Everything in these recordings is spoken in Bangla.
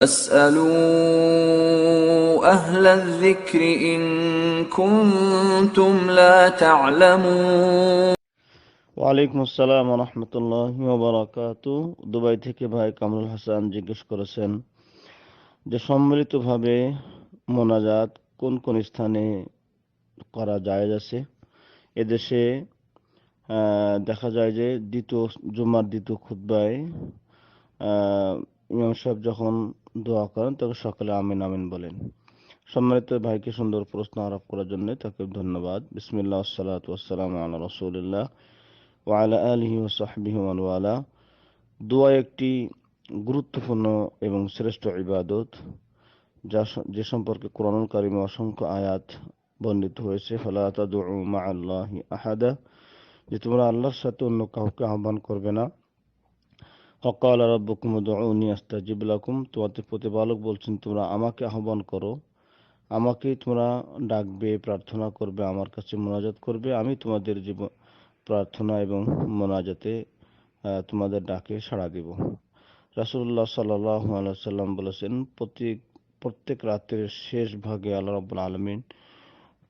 فاسألوا أهل الذكر إن كنتم لا تعلمون ওয়ালাইকুম আসসালাম রহমতুল্লাহ বারাকাত দুবাই থেকে ভাই কামরুল হাসান জিজ্ঞেস করেছেন যে সম্মিলিতভাবে মোনাজাত কোন কোন স্থানে করা যায় আছে এদেশে আহ, দেখা যায় যে দ্বিতীয় জুমার দ্বিতীয় খুতবায় আহ, ইমাম সাহেব যখন দোয়া করেন তখন সকালে আমিন আমিন বলেন। সম্মানিত ভাইকে সুন্দর প্রশ্ন আরোপ করার জন্য তাকে ধন্যবাদ। বিসমিল্লাহ, আসসালাতু ওয়াসসালামু আলা রাসূলিল্লাহ ওয়ালা আলিহি ও সাহবিহি ওয়ালা। দোয়া একটি গুরুত্বপূর্ণ এবং শ্রেষ্ঠ ইবাদত, যা যে সম্পর্কে কোরআনুল কারিমে অসংখ্য আয়াত বর্ণিত হয়েছে। ফলা তাদউ মা আল্লাহি আহাদা, যে তোমরা আল্লাহর সাথে অন্য কাউকে আহ্বান করবে না। অকাল রব্বকুম উদউনি আস্তাজিব তোমাদের প্রতিপালক বলছেন, তোমরা আমাকে আহ্বান করো আমাকেই তোমরা ডাকবে, প্রার্থনা করবে, আমার কাছে মোনাজাত করবে। আমি তোমাদের জীবন প্রার্থনা এবং মোনাজাতে তোমাদের ডাকে সাড়া দিব। রাসূলুল্লাহ সাল্লাল্লাহু আলাইহি সাল্লাম বলেছেন প্রত্যেক প্রত্যেক রাতের শেষ ভাগে আল্লাহ রাব্বুল আলামিন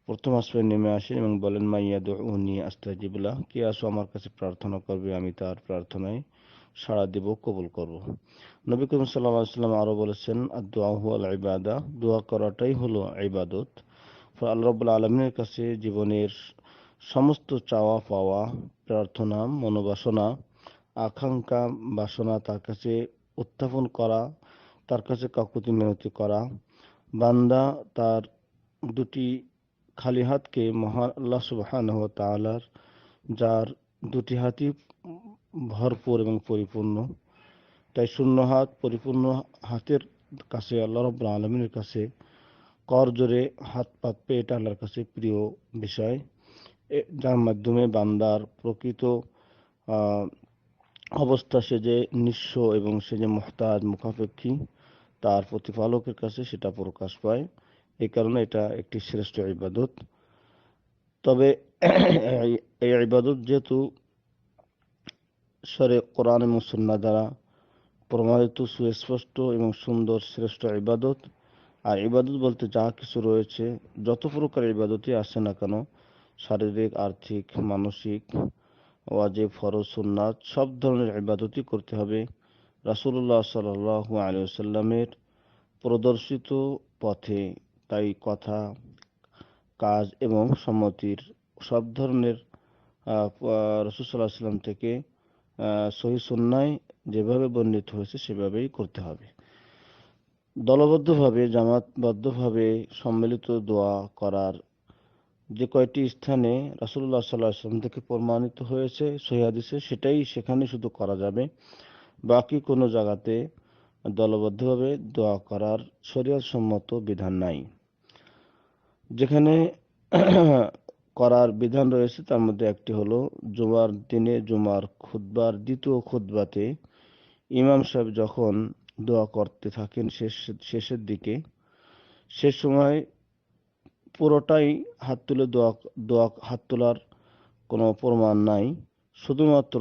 প্রথম আসমানে নেমে আসেন এবং বলেন মাইয়া দুউনি আস্তাজিবুল্লাহ কে আসো আমার কাছে প্রার্থনা করবে, আমি তার প্রার্থনায় সাড়া দিব, কবুল করব। নবী করিম আলাইহি সাল্লাম আরও বলেছেন আদ-দুআ হুয়াল ইবাদা দোয়া করাটাই হলো ইবাদত। আল্লাহ রাব্বুল আলামিনের কাছে জীবনের সমস্ত চাওয়া পাওয়া, প্রার্থনা, মনোবাসনা, আকাঙ্ক্ষা, বাসনা তার কাছে উত্থাপন করা, তার কাছে কাকুতি মিনতি করা, বান্দা তার দুটি খালি হাতকে মহান আল্লাহ সুবহানাহু ওয়া তাআলার, যার দুটি হাতই ভরপুর এবং পরিপূর্ণ। তাই শূন্য হাত, পরিপূর্ণ হাতের কাছে, আল্লাহ রাব্বুল আলামিনের কাছে কর জোরে হাত পাতবে এটা আল্লাহর কাছে প্রিয় বিষয়। যার মাধ্যমে বান্দার প্রকৃত অবস্থা সে যে নিঃস্ব এবং সে যে মহতাজ, মুখাপেক্ষী, তার প্রতিপালকের কাছে সেটা প্রকাশ পায়। এই কারণে এটা একটি শ্রেষ্ঠ ইবাদত। তবে এই ইবাদত যেহেতু সরে কোরআন এবং সুন্নাহ দ্বারা প্রমাণিত, সুস্পষ্ট এবং সুন্দর শ্রেষ্ঠ ইবাদত। আর ইবাদত বলতে যা কিছু রয়েছে, যত প্রকার ইবাদতই আসে না কেন, শারীরিক, আর্থিক, মানসিক, ওয়াজিব, ফরজ, সুন্নাত, সব ধরনের ইবাদতই করতে হবে। রাসূলুল্লাহ সাল্লাল্লাহু আলাইহি ওয়াসাল্লামের প্রদর্শিত পথে তাই কথা, কাজ এবং সম্মতির সব ধরনের রসুল সাল্লাহ সাল্লাম থেকে সহি সুন্নায় যেভাবে বর্ণিত হয়েছে সেভাবেই করতে হবে। দলবদ্ধভাবে, জামাতবদ্ধভাবে সম্মিলিত দোয়া করার যে কয়টি স্থানে রাসূলুল্লাহ সাল্লাহ সাল্লাম থেকে প্রমাণিত হয়েছে, সহি হাদিসে সেটাই সেখানে শুধু করা যাবে। বাকি কোনো জায়গাতে দলবদ্ধভাবে দোয়া করার সম্মত বিধান নাই। যেখানে করার বিধান রয়েছে, তার মধ্যে একটি হলো জুমার দিনে জুমার খুতবার, দ্বিতীয় খুতবাতে ইমাম সাহেব যখন দোয়া করতে থাকেন শেষ, শেষের দিকে, সে সময় পুরোটাই হাত তুলে দোয়া দোয়া, হাত তোলার কোনো প্রমাণ নাই। শুধুমাত্র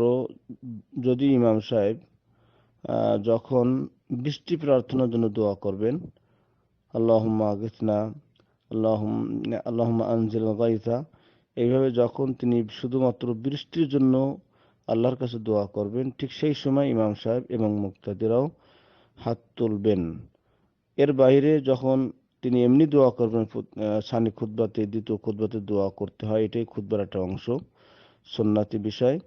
যদি ইমাম সাহেব যখন বৃষ্টি প্রার্থনার জন্য দোয়া করবেন, আল্লাহুম্মা আগিথনা আল্লাহুম, আল্লাহুম্মা আনজিল গাইথা এইভাবে যখন তিনি শুধুমাত্র বৃষ্টির জন্য আল্লাহর কাছে দোয়া করবেন, ঠিক সেই সময় ইমাম সাহেব এবং মুক্তাদিরাও হাত তুলবেন। এর বাইরে যখন তিনি এমনি দোয়া করবেন সানি খুতবাতে, দ্বিতীয় খুতবাতে দোয়া করতে হয়, এটাই খুতবার একটা অংশ, সুন্নাতি বিষয়।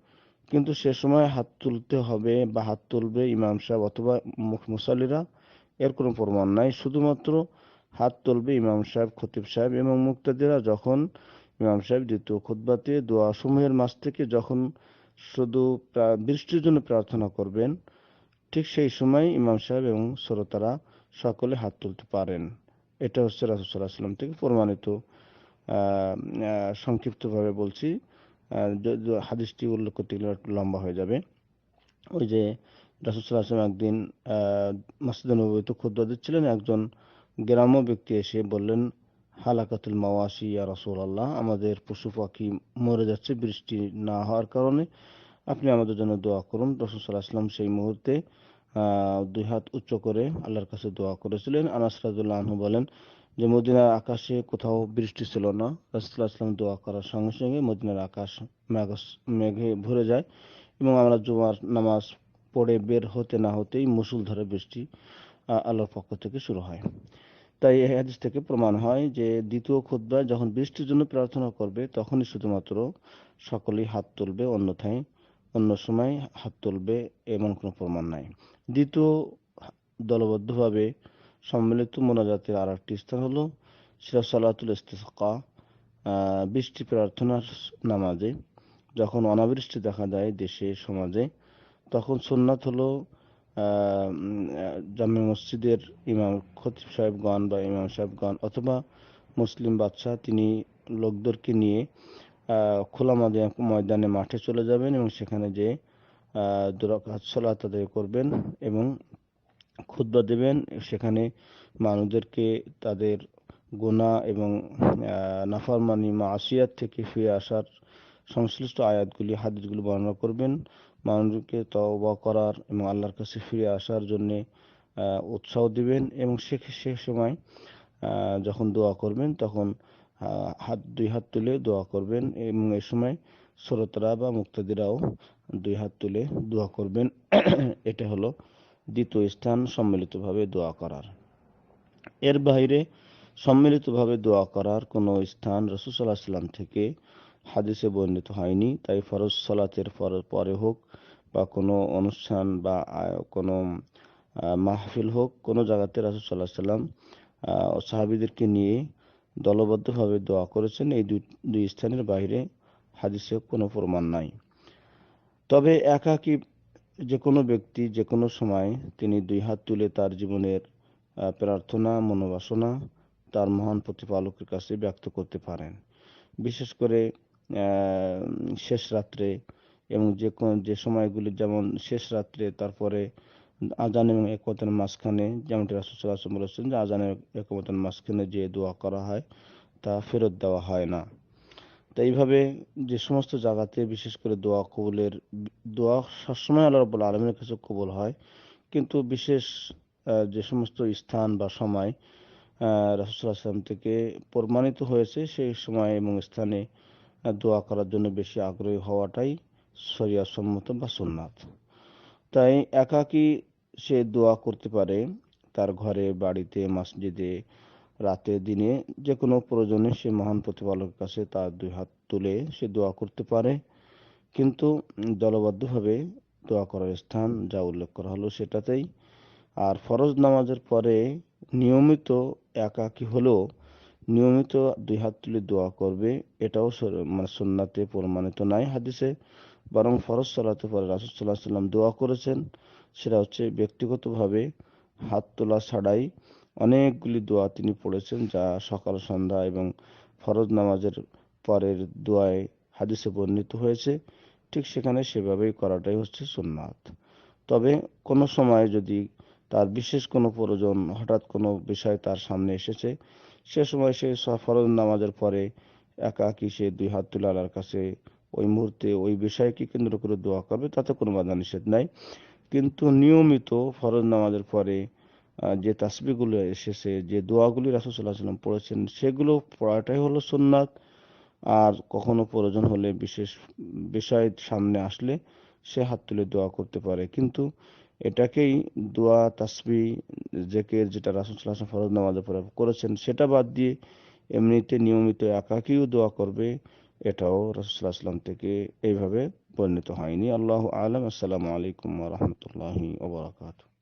কিন্তু সে সময় হাত তুলতে হবে বা হাত তুলবে ইমাম সাহেব অথবা মুসাল্লিরা, এর কোনো প্রমাণ নাই। শুধুমাত্র হাত তুলবে ইমাম সাহেব, খতিব সাহেব এবং মুক্তাদিরা যখন ইমাম সাহেব দ্বিতীয় খুতবাতে দোয়া সমূহের মাঝ থেকে যখন শুধু বৃষ্টির জন্য প্রার্থনা করবেন ঠিক সেই সময় ইমাম সাহেব এবং শ্রোতারা সকলে হাত তুলতে পারেন। এটা হচ্ছে রাসুসাল্লাহ সাল্লাম থেকে প্রমাণিত। সংক্ষিপ্তভাবে বলছি হাদিসটি উল্লেখ করতে গেলে একটু লম্বা হয়ে যাবে। ওই যে রাসুসাল্লাহ আসলাম একদিন আহ, মসজিদে নবীতে খুদ্া দিচ্ছিলেন। একজন গ্রাম্য ব্যক্তি এসে বললেন হালাকাতুল মাওয়াসি, ইয়া রাসূল আল্লাহ আমাদের পশু পাখি মরে যাচ্ছে, বৃষ্টি না হওয়ার কারণে। আপনি আমাদের জন্য দোয়া করুন। রসুল সাল্লাহ আসলাম সেই মুহূর্তে দুই হাত উচ্চ করে আল্লাহর কাছে দোয়া করেছিলেন। আনাস রাদিয়াল্লাহু আনহু বলেন যে, মদিনার আকাশে কোথাও বৃষ্টি ছিল না। রাসূলুল্লাহ আসলাম দোয়া করার সঙ্গে সঙ্গে মদিনার আকাশ মেঘ- মেঘে ভরে যায় এবং আমরা জুমার নামাজ পড়ে বের হতে না হতেই মুসুলধারে বৃষ্টি আল্লাহর পক্ষ থেকে শুরু হয়। তাই এই হাদিস থেকে প্রমাণ হয় যে দ্বিতীয় খুতবায় যখন বৃষ্টির জন্য প্রার্থনা করবে, তখনই শুধুমাত্র সকলেই হাত তুলবে, অন্যথায় অন্য সময় হাত তুলবে এমন কোনো প্রমাণ নাই। দ্বিতীয় দলবদ্ধভাবে সম্মিলিত মোনাজাতের আর একটি স্থান হলো সেটা সালাতুল ইস্তিসকা বৃষ্টি প্রার্থনার নামাজে। যখন অনাবৃষ্টি দেখা দেয় দেশে, সমাজে, তখন সুন্নাত হলো জামে মসজিদের ইমাম খতিব সাহেবগণ বা ইমাম সাহেবগণ অথবা মুসলিম বাদশাহ তিনি লোকদেরকে নিয়ে খোলা ময়দা- ময়দানে মাঠে চলে যাবেন এবং সেখানে যে দুরাকাত সালাত আদায় করবেন এবং খুতবা দেবেন। সেখানে মানুষদেরকে তাদের গোনা এবং আহ, মা মাসিয়াত থেকে ফিরে আসার সংশ্লিষ্ট আয়াতগুলি হাদিসগুলি বর্ণনা করবেন। মানুষকে তওবা করার এবং আল্লাহর কাছে ফিরে আসার জন্য উৎসাহ দিবেন এবং সে সে সময় যখন দোয়া করবেন তখন হাত, দুই হাত তুলে দোয়া করবেন এবং এ সময় শ্রোতারা বা মুক্তাদিরাও দুই হাত তুলে দোয়া করবেন। এটা হলো দ্বিতীয় স্থান সম্মিলিতভাবে দোয়া করার। এর বাইরে সম্মিলিতভাবে দোয়া করার কোনো স্থান রসুসাল্লাহ সাল্লাম থেকে হাদিসে বর্ণিত হয়নি তাই ফরজ সালাতের পর- হোক বা কোনো অনুষ্ঠান বা কোনো মাহফিল হোক কোনো জায়গাতে রাসুসাল্লাহ সাল্লাম আহ, সাহাবিদেরকে নিয়ে দলবদ্ধভাবে দোয়া করেছেন এই দুই স্থানের বাইরে হাদিসে কোনো প্রমাণ নাই। তবে একাকী যে কোনো ব্যক্তি যে কোনো সময় তিনি দুই হাত তুলে তার জীবনের প্রার্থনা মনোবাসনা তার মহান প্রতিপালকের কাছে ব্যক্ত করতে পারেন। বিশেষ করে শেষ রাত্রে এবং যে যে সময়গুলি যেমন শেষ রাত্রে, তারপরে আজান এবং একমতের মাঝখানে যেমনটি রাসুসাল্লাহ বলেছেন যে আজানের একমতের মাঝখানে যে দোয়া করা হয়, তা ফেরত দেওয়া হয় না। তো এইভাবে যে সমস্ত জায়গাতে বিশেষ করে দোয়া কবুলের, দোয়া সবসময় আল্লাহ রাব্বুল আলমের কাছে কবুল হয়। কিন্তু বিশেষ যে সমস্ত স্থান বা সময় রাসুসাল্লাহ থেকে প্রমাণিত হয়েছে, সেই সময় এবং স্থানে দোয়া করার জন্য বেশি আগ্রহী হওয়াটাই সম্মত বা সুন্নাত। তাই একাকী সে দোয়া করতে পারে তার ঘরে, বাড়িতে, মসজিদে, রাতে, দিনে যে কোনো প্রয়োজনে সে মহান প্রতিপালকের কাছে তার দুই হাত তুলে সে দোয়া করতে পারে। কিন্তু দলবদ্ধভাবে দোয়া করার স্থান যা উল্লেখ করা হলো সেটাতেই। আর ফরজ নামাজের পরে নিয়মিত একাকী হলেও নিয়মিত দুই হাত তুলে দোয়া করবে। এটাও মানে সুন্নাতে প্রমাণিত নাই হাদিসে। বরং ফরজ সালাতে পরে রাসুল সাল্লাহ সাল্লাম দোয়া করেছেন। সেটা হচ্ছে ব্যক্তিগতভাবে হাত তোলা ছাড়াই অনেকগুলি দোয়া তিনি পড়েছেন, যা সকাল, সন্ধ্যা এবং ফরজ নামাজের পরের দোয়ায় হাদিসে বর্ণিত হয়েছে। ঠিক সেখানে সেভাবেই করাটাই হচ্ছে সুন্নাত। তবে কোনো সময় যদি তার বিশেষ কোনো প্রয়োজন হঠাৎ কোনো বিষয় তার সামনে এসেছে সে সময় সে ফরজ নামাজের পরে একাকী সে দুই হাত তুলে আল্লাহর কাছে ওই মুহূর্তে ওই বিষয়কে কেন্দ্র করে দোয়া করবে? তাতে কোনো বাধা নিষেধ নাই। কিন্তু নিয়মিত ফরজ নামাজের পরে যে তাসবিগুলো এসেছে, যে দোয়াগুলি রাসুসাল্লাহ সাল্লাম পড়েছেন, সেগুলো পড়াটাই হলো সুন্নাত। আর কখনো প্রয়োজন হলে বিশেষ বিষয় সামনে আসলে সে হাত তুলে দোয়া করতে পারে। কিন্তু এটাকেই দোয়া, তাসবি, জেকের যেটা রাসুল সাল্লাহ ফরজ নামাজে পরে করেছেন, সেটা বাদ দিয়ে এমনিতে নিয়মিত একাকেও দোয়া করবে, এটাও রাসুসাল্লাহ সাল্লাম থেকে এইভাবে বর্ণিত হয়নি। আল্লাহ আলম। আসসালামু আলাইকুম রহমতুল্লাহি ওবরাকাতু